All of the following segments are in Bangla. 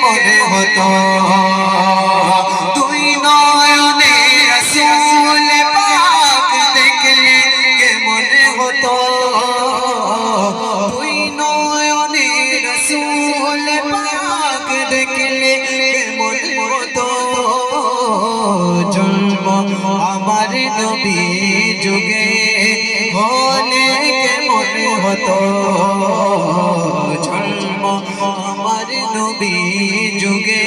মনে হতো। তুই নয়নে রসুল পাক দেখলে কে মনে হতো? তুই নয়নে রসুল পাক দেখলে কে মনে হতো? জন্ম আমার নবী যুগে কে মনে হতো? জন্ম নবী যুগে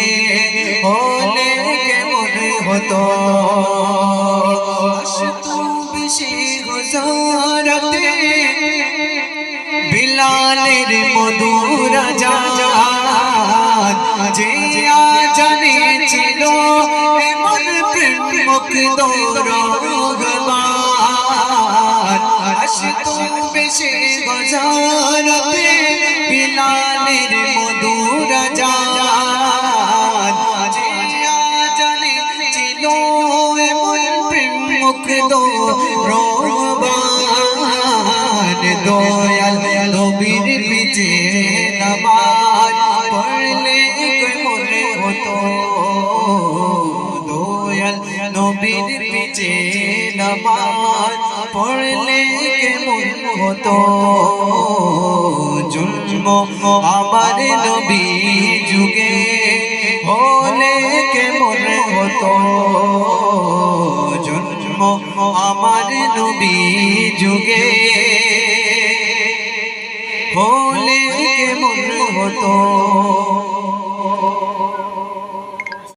হলে কে মনে হতো বেশি গুজারতে বিলালের মধুর যে জানে ছিল এমন প্রেম মুক্ত রহমান আসতো বেশি গজারতে বিলালের ছিল এমন প্রেম মুক্ত রহমান দয়াল নবীর মনে হতো দয়াল নবীর পিছে নামাজ পড়লে কেমন আমার নবী জন্ম আমার নবী যুগে। হলে কেমন হতো?